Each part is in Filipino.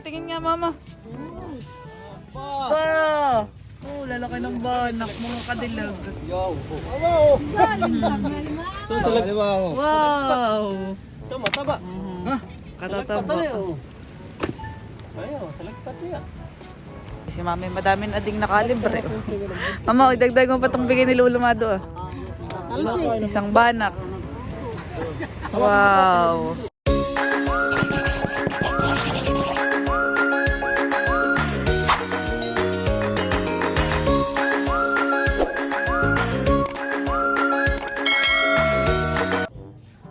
patingin nga, mama. Pa! Ba! Oh, lalaki ng banak, mga kadilag. Yo! Hello! Ito sa lag... Wow! Ito, mataba. Ha? Salagpat Katataba. Ayaw, salagpat niya. Si mami, madami na ding nakalibre. Mama, idagdag mo pa itong bigay ni Lulumado ah. Isang banak. Wow!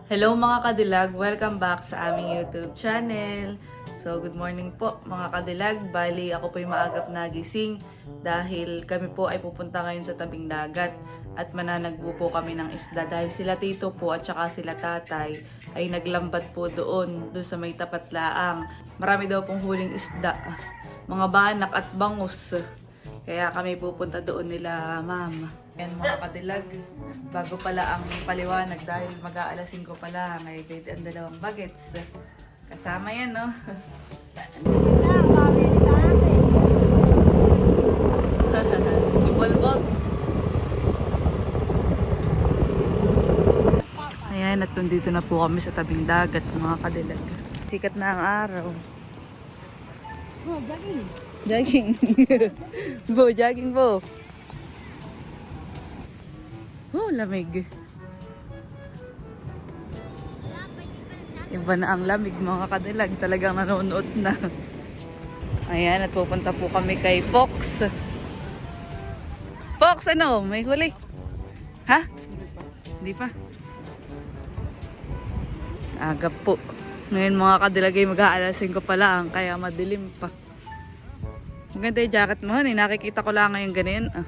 Hello mga kadilag! Welcome back sa aming YouTube channel. So, good morning po mga kadilag. Bali, ako po yung maagap na gising dahil kami po ay pupunta ngayon sa tabing dagat at mananagbo po kami ng isda dahil sila tito po at saka sila tatay ay naglambat po doon, doon sa may tapat laang. Marami daw pong huling isda, mga banak at bangus. Kaya kami pupunta doon nila, ma'am. Yan mga kadilag, bago pala ang paliwanag dahil mag-aalasin ko pala, may bed ang dalawang bagets. Kasama yan, no? Ayan, at nandito na po kami sa tabing dagat, mga kadilag. Sikat na ang araw. Jogging. bo, jogging bo. Oh, lamig. Iba na ang lamig mga kadilag. Talagang nanonood na. Ayan, at pupunta po kami kay Fox. Fox, ano? May huli? Ha? Hindi pa. Agap po. Ngayon mga kadilag ay mag-aalasin ko pala ang kaya madilim pa. Maganda yung jacket mo. Nakikita ko lang ngayon ganyan. Ah.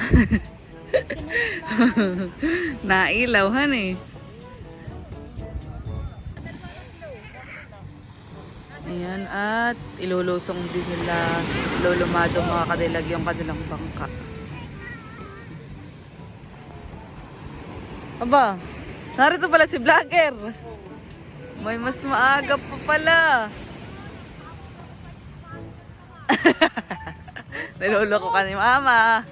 Nailaw, honey. Ayan, at ilulusong din nila lulumado mga kadilag yung kanilang bangka. Aba, narito pala si vlogger. May mas maaga pa pala. Niloloko ka ni mama.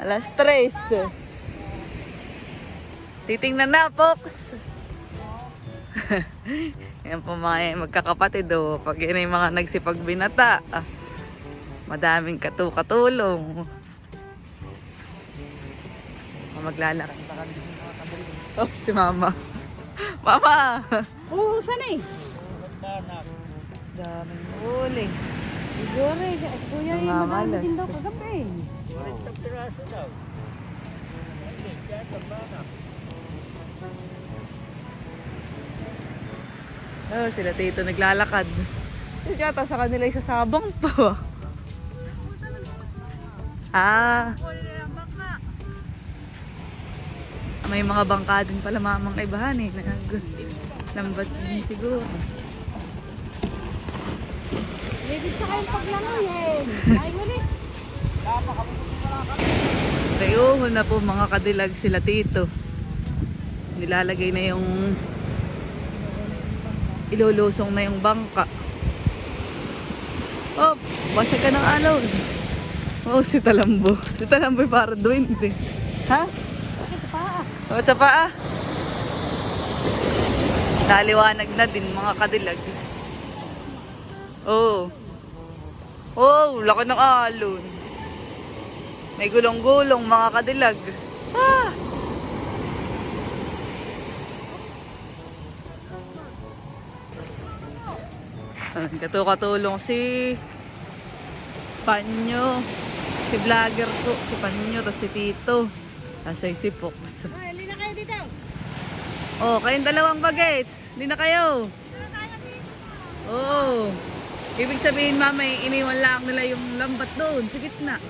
Alas 3. Titingnan na, folks. Yan po mga magkakapatid o. Oh. Pag yun yung mga nagsipagbinata. Ah, madaming katukatulong. Oh, maglalakad. Oh, si mama. mama! Oo, uh, saan eh? Daming huli. Siguro eh. Kuya, yung madaming tindaw kagabi eh. 40 piraso daw. Hindi, kaya sabana. Oh, sila tito naglalakad. Sila yata sa kanila isasabang pa. ah. May mga bangka din pala mamang ibahan eh. Nag lambat din siguro. Hindi sa kayong paglangoy eh. Ay mo rin. Napakamusta. Rayuhon na po mga kadilag sila tito. Nilalagay na yung ilulusong na yung bangka. Oh, basa ka ng alon. Oh, si Talambo. Si Talambo para duwende. Ha? Bakit pa? O, sa paa. Naliwanag na din mga kadilag. Oh. Oh, laki ng alon. May gulong-gulong mga kadilag. Ah! Ah, Katu-katulong si Panyo. Si vlogger ko, si Panyo, tapos si Tito. Tapos si Fox. Ay, lina kayo dito. Oh, kayong dalawang bagets. Hindi na kayo. Oo. Ibig sabihin, mama, iniwan lang nila yung lambat doon sa gitna.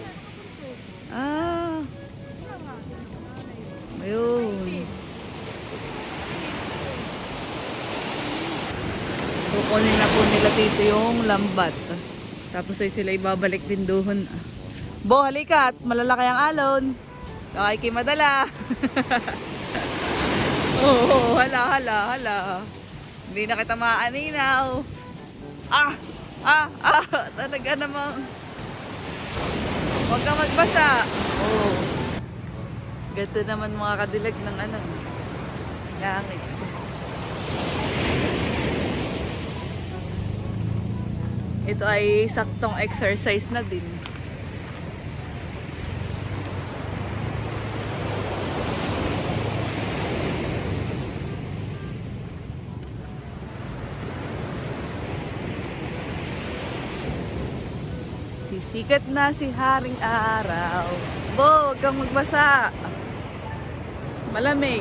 Ah. Ayun. Kukunin na po nila dito yung lambat. Tapos ay sila ibabalik din doon. Bo, halika at malalaki ang alon. Kaya kay madala. Oo, hala, hala, hala. Hindi na kita maaninaw. Ah! Ah! Ah! Talaga namang... Huwag kang magbasa. Oh. Ganda naman mga kadilag ng ano. Langit. Ito ay saktong exercise na din. Sisikat na si Haring Araw. Bo, huwag kang magbasa. Malamig.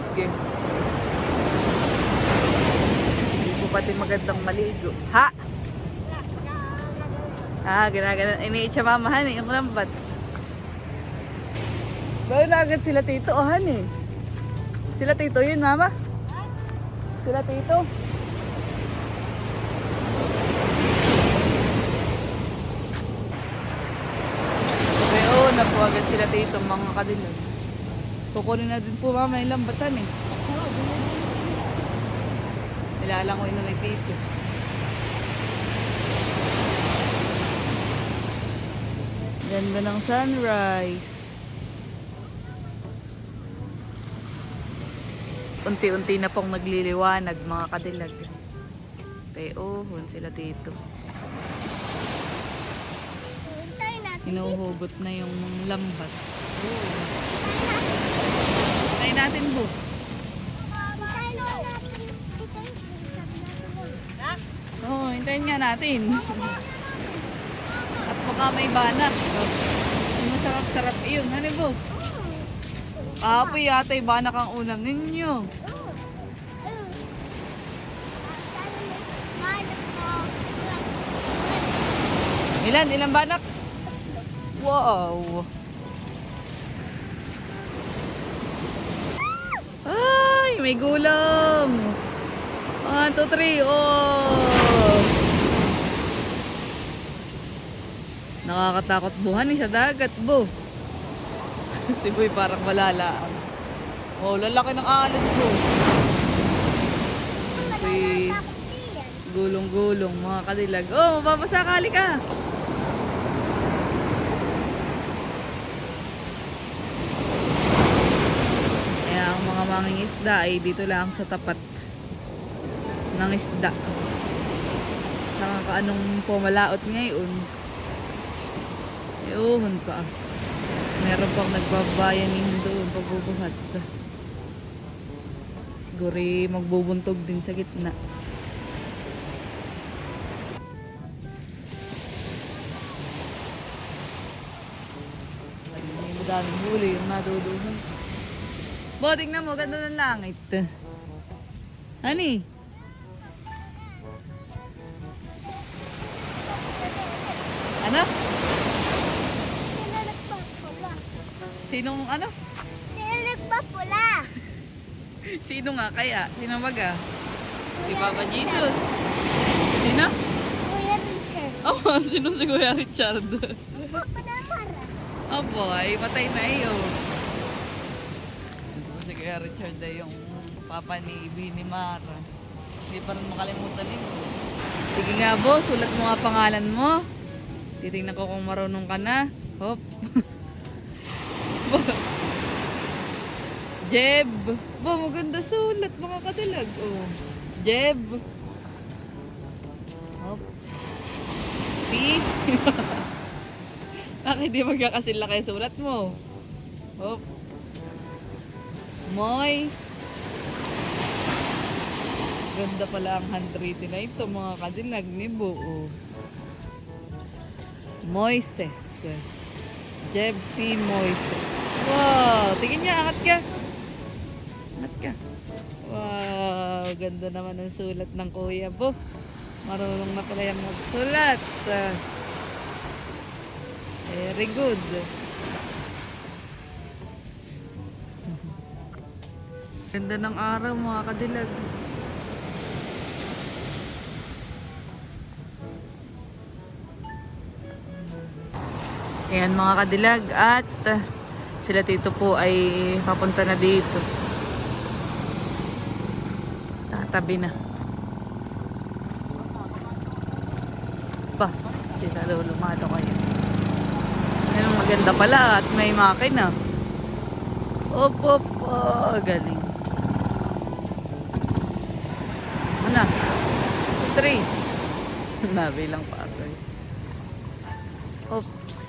Hindi ko pati magandang maligo. Ha? Ah, ginagana. Iniit siya mamahan eh, yung lambat. Bago na agad sila tito, oh, eh. Sila tito yun, mama? Sila tito? Okay, oo, na po agad sila dito mga kadilag. Kukunin na din po mama yung lambatan eh. Nilalangoy na may tito. Ganda ng sunrise. Unti-unti na pong nagliliwanag mga kadilag. Pero, oh, sila dito. Hinuhugot na yung lambat. Try natin po. Oo, oh, hintayin nga natin. At baka may. Yung masarap-sarap yun. Ano po? Kapoy yata yung banak ang ulam ninyo. Ilan? Ilan banak? Wow! Ay, may gulam! One, two, three, oh! Nakakatakot buhan eh sa dagat, bo. si Boy parang malalaan. Oh, lalaki ng alas, bo. Boy, gulong-gulong, mga kadilag. Oh, mapapasakali ka! Kaya manging isda ay dito lang sa tapat ng isda. Nakakaanong pumalaot ngayon. Ewan pa. Meron pang nagbabayanin doon pagbubuhat. Siguro magbubuntog din sa gitna. Madaming huli yung naduduhan. Bo, tingnan mo, ganda ng langit. Hani? Ano? Sinong ano? pula. Sino nga kaya? Sino baga? Si Papa Jesus. Sino? Kuya Richard. Oh, sino si Kuya Richard? Papa Damara. Oh boy, patay na iyo. Kuya Richard ay yung papa ni Bini Mara. Hindi pa rin makalimutan yun. Sige nga bo, sulat mo nga pangalan mo. Titingnan ko kung marunong ka na. Hop. Jeb. Bo, maganda sulat mga kadilag. Oh. Jeb. Hop. P. Bakit di magkakasila kayo sulat mo? Hop. Moy. Ganda pala ang handwritten na ito mga kadilag ni Buo. Moises. Jeb P. Moises. Wow! Tingin niya, angat ka. Angat ka. Wow! Ganda naman ang sulat ng kuya po. Marunong na pala yung magsulat. Very good. Ganda ng araw mga kadilag. Ayan mga kadilag at ah, sila tito po ay papunta na dito. Tatabi na. pa. Sila lulumado kayo. Yan maganda pala at may makina. Op, op, galing. Ano? Three. Nabilang pa ako eh. Oops.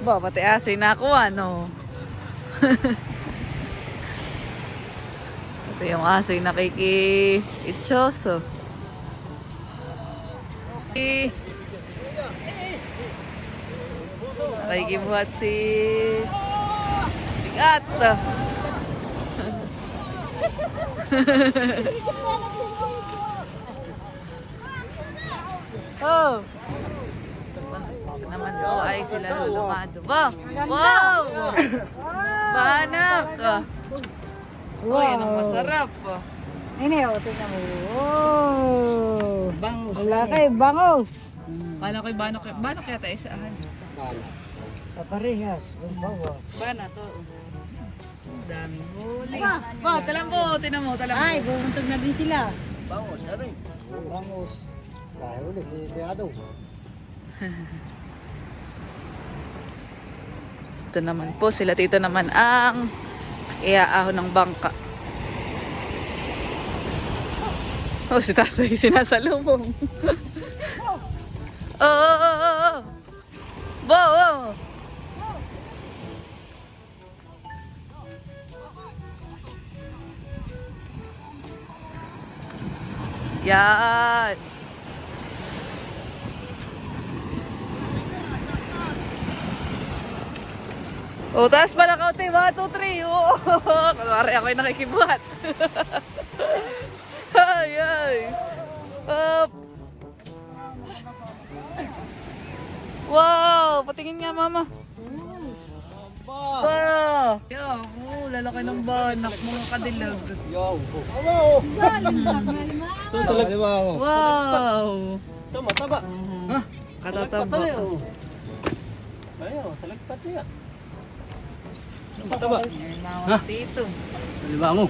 Ba, pati asin na ako ano. Ito yung asoy na kiki itchoso. Eh. Nakikibuhat si Bigat. oh. Naman po ay sila lumado. Wow! Wow! Banak! Wow! yan ang masarap. Ini, o, tingnan mo. Oh. Bangos. Wala kay bangos. Paano kay Bano? Bano kaya tayo saan? Kaparehas. Bawa. Bana to. Daming huli. Ba, talam mo, tinan mo, talam mo. Ay, bumuntog na din sila. Bangos, ano eh? Bangos. Dahil ulit, si Beado. Ito naman po, sila tito naman ang iaahon ng bangka. Oh, si tatay sinasalubong. Oo, oo, oo, oo. Bo, oo. Yan. O, taas pa na kaunti. 1, 2, 3. Oo. Kunwari ako yung nakikibuhat. Ay, ay. Up. Wow! Patingin nga, mama. Wow! Yo, oh, lalaki ng banak, mga kadilag. Yo, oh. Ito sa lag... Wow! Ito, mataba. Ha? Katataba. oh. Ayaw, sa lagpat niya. Mataba. Ay, mga tito. Diba mo?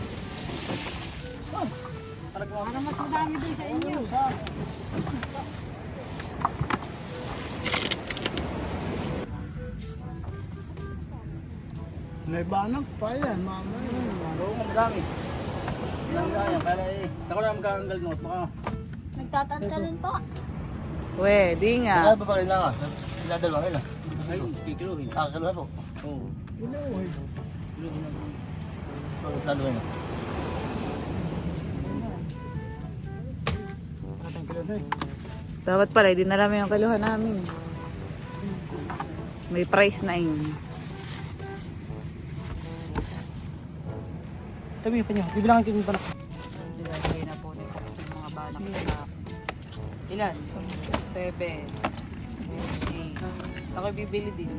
Para mas madami din sa inyo. May banak pa yan, mama. Oo, madami. Madami kaya eh. Ako na magkakanggal mo. Baka... Nagtatantalon po. Pwede nga. Kaya ba pa rin lang ah? Sila dalawa rin ah. Ay, kikiluhin. Ah, kikiluhin po. Oo. Inuwi. Kikiluhin na. Oo, dalawa na. Dapat pala, hindi na namin yung kiluhan namin. May price na yun. Tabi pa niyo. Bibilangan kayo pa na. Nilagay na po ni Fox yung mga banak sa Ilan? So, seven. Eight. Ako bibili din.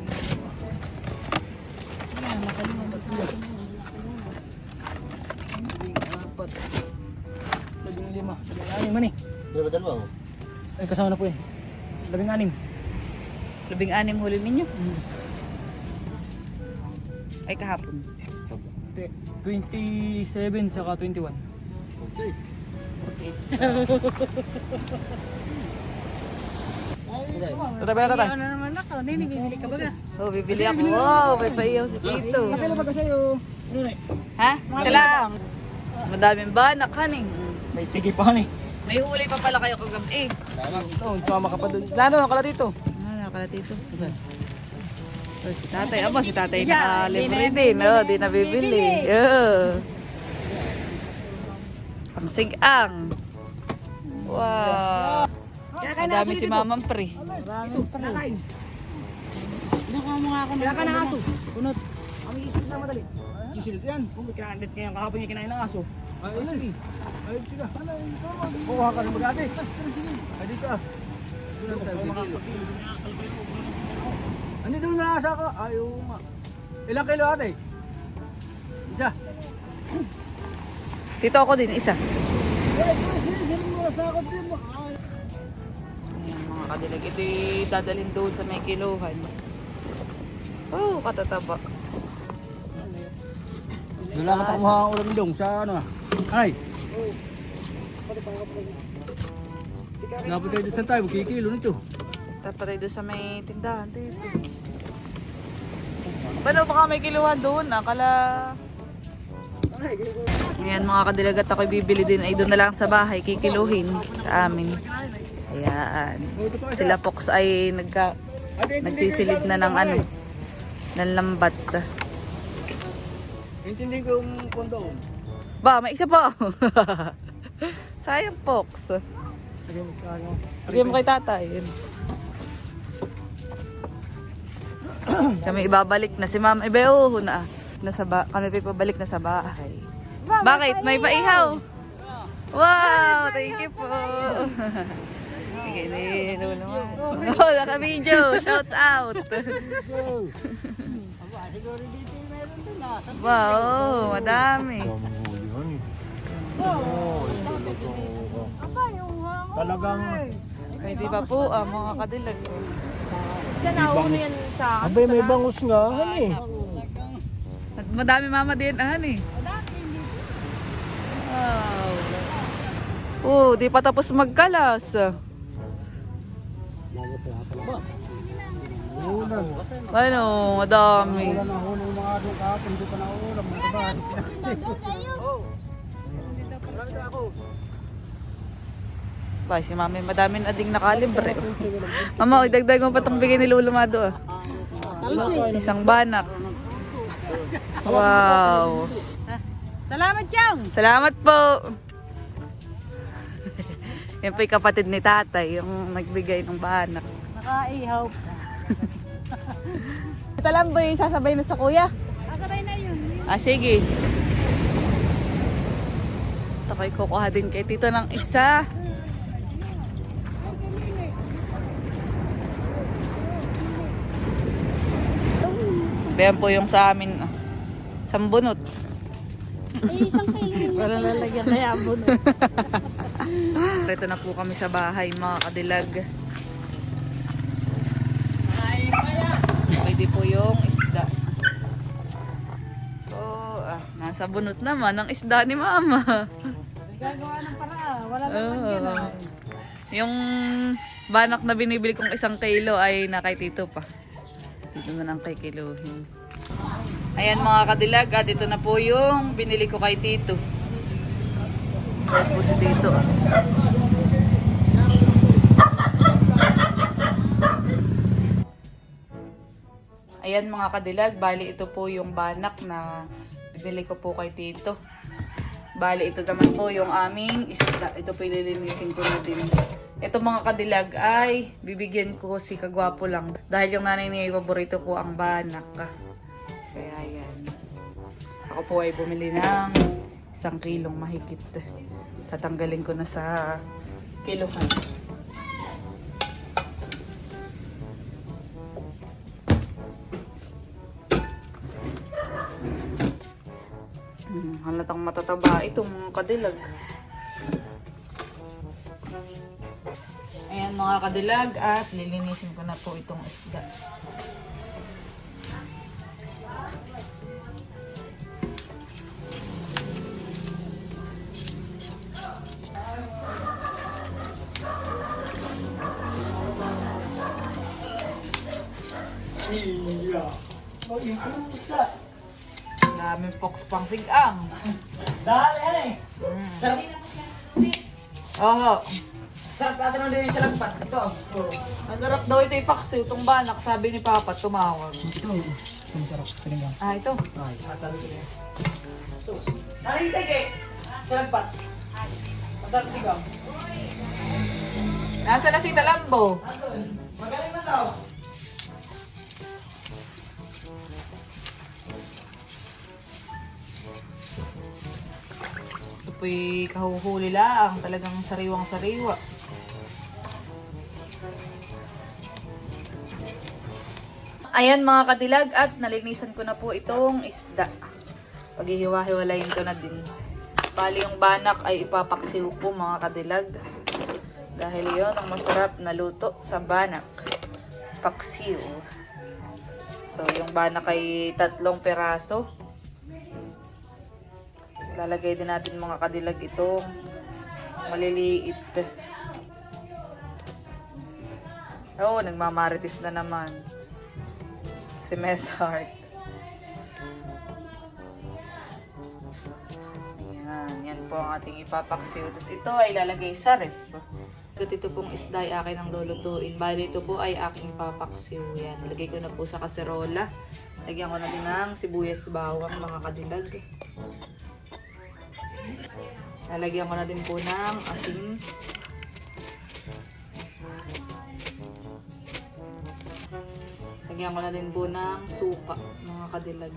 Labing apat. Labing lima. Labing anim man eh. Dalawa dalawa oh. Ay, kasama na po eh. Labing anim. Labing anim huli ninyo. Ay, kahapon. 27 saka 21. Tatay ba tatay? Ano naman ako, nini, bibili ka ba na? Oh, bibili ako. Wow, may paiyaw si Tito. Kailan ba kasi yung... Ha? Siya lang. Madaming banak, haning. May tigi pa ni. May huli pa pala kayo kagabi. Ito, sumama ka pa doon. Lalo, nakala dito. Ah, nakala Tito. Oh, si tatay. Aba, si tatay nakalibre din. Oh, di nabibili. Oh. Pangsigang. Wow. Madami si Mamang Pre. Maraming mo nga ako ng ka ng aso. Kunot. Kami isip na madali. Isilid yan. Kung kinain kaya kahapon niya kinain ng aso. Ay, ay, ay, tiga. Ano, Kukuha ka ng magati. Ay, dito ah. Ano doon na nasa ko? Ayaw nga. Ilang kilo ate? Isa. Tito ako din, isa. Ay? Ay, Ayan, mga kadilag. Ito dadalhin doon sa may kiluhan. Oh, katataba. Wala ka pang mga ulam dong sa ano ah. Ay. Dapat tayo doon saan tayo, magkikilo nito. Dapat doon sa may tindahan. Paano baka may kiluhan doon? Akala... Ayan mga kadilag at ako'y bibili din ay doon na lang sa bahay kikiluhin sa amin. Ayan. Sila Fox ay nagka, nagsisilid na ng ano, ng lambat. Intindihin ko yung kondo. Ba, may isa pa. Sayang Fox. Sige, sa ano. Bigyan mo kay tatay. Kami ibabalik na si Ma'am Ibeo na. Nasa ba kami pa ibabalik na sa bahay. Bakit? May paihaw. Wow! Thank you po. Sige, ni Lolo naman. Oh, naka-video. Shout out. Wow, madami. Talagang Ay, di ba po, ah, mga kadilag. Abay, may bangus nga. Ano eh? At madami mama din, ahan eh. Wow. Oh, di pa tapos magkalas. Ulam. Ano, madami. Wala na huli yung mga doon kahapon, hindi pa na ulam. Mga kabahan. Ba, si mami, madami na ding nakalibre. Mama, idagdag mo pa itong bigay ni Lolo Mado ah. Isang banak. Wow. Salamat, Chang! Salamat po. Yan po yung kapatid ni tatay, yung nagbigay ng banak. Nakaihaw. Ito lang ba sasabay na sa kuya? Kasabay na yun. Ah, sige. Ito ko'y kukuha din kay tito ng isa. Bayan po yung sa amin. ah, Sambunot. Ay, isang kayo. Para lalagyan na yan mo. Ito na po kami sa bahay, mga kadilag. Ah, nasa bunot naman ang isda ni mama. Gagawa ng paraan. Wala Oo. Yung banak na binibili kong isang kilo ay nakay tito pa. Dito na lang kay kiluhin. Ayan mga kadilag, at ito na po yung binili ko kay tito. Ayan po si tito. ah. Ayan mga kadilag, bali ito po yung banak na binili ko po kay tito. Bali, ito naman po yung aming isda. Ito po ililinisin ko na din. Ito mga kadilag ay bibigyan ko si Kagwapo lang. Dahil yung nanay niya, paborito ko ang banak. Kaya yan. Ako po ay bumili ng isang kilong mahigit. Tatanggalin ko na sa kilohan. Halatang matataba itong kadilag. Ayan mga kadilag at lilinisin ko na po itong isda. Daming pox pang sigang. Dahil yan eh. Sarap. Oo. Sarap natin ang din sa lagpat. Ito. Oh. Masarap daw ito ipaksiw, itong banak, sabi ni Papa, tumawag. Ito. Ang sarap. Pinigyan. Ah, ito. Ay, masabi ko na. Sus. Narinig eh. Sa lagpat. Masarap sigaw. Nasa na si Talambo? Magaling na daw. Po'y kahuhuli lang, talagang sariwang sariwa. Ayan mga kadilag at nalinisan ko na po itong isda. Paghihiwa-hiwalayin ko na din. Bali yung banak ay ipapaksiw po mga kadilag. Dahil yon ang masarap na luto sa banak. Paksiw. So, yung banak ay tatlong peraso. Lalagay din natin mga kadilag itong maliliit. Oh, nagmamarites na naman. Si Mess Heart. Ayan, yan po ang ating ipapaksiw. Tapos ito ay lalagay sa ref. Ito pong isda ay akin ang lulutuin. Bali ito po ay aking ipapaksiw. Yan, nilagay ko na po sa kaserola. Lagyan ko na din ng sibuyas bawang mga kadilag. Lalagyan ko na din po ng asin. Lagyan ko na din po ng suka, mga kadilag.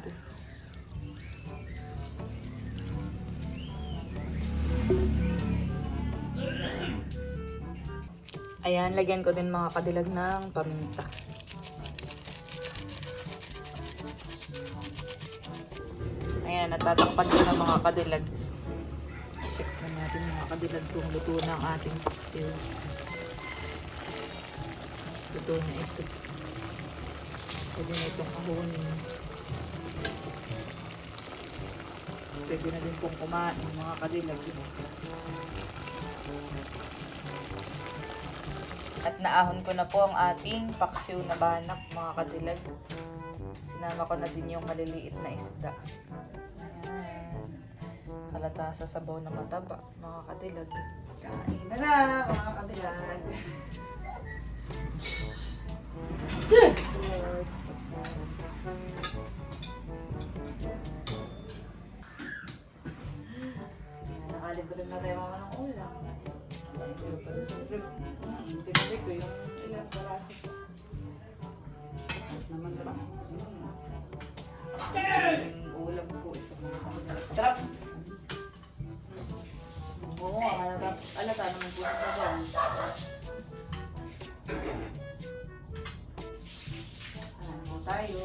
Ayan, lagyan ko din mga kadilag ng paminta. Ayan, natatakpan ko na mga kadilag. Natin mga kadilag kung luto na ang ating paksiw. Luto na ito. Pwede na itong ahunin. Pwede na din pong kumain mga kadilag. At naahon ko na po ang ating paksiw na banak mga kadilag. Sinama ko na din yung maliliit na isda. Halata sa sabaw na mataba, mga kadilag. Kain na na, mga kadilag. Ayan, Nakalimutan na tayo ng ulam. Tinapik ko yung ilang palaso. Naman ba? Yung ulam ko. Trap! Oo, alata, alata naman po sa sabaw. Ano mo tayo?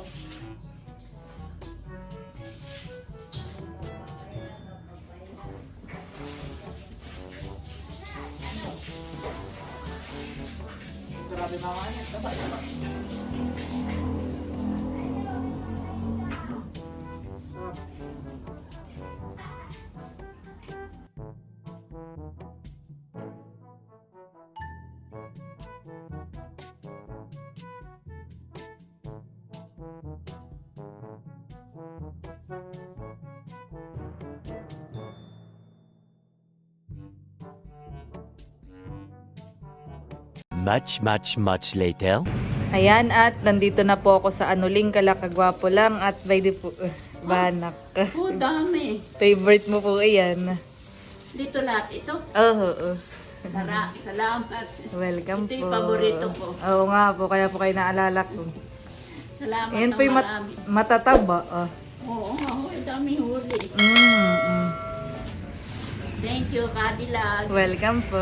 Grabe mga ano. Taba, taba. Much, much, much later. Ayan, at nandito na po ako sa Anuling Kalakagwapo lang at by the po, uh, banak. Oh, dami. Favorite mo po iyan. Dito lahat ito. Oo, oo. Sara, salamat. Welcome Ito po. yung paborito ko. Oo nga po, kaya po kayo naalala ko. Salamat Ayan po yung mat- marami. matataba. Oh. Oo, oh, dami huli. Mm, mm. Thank you, Kadilag. Welcome po.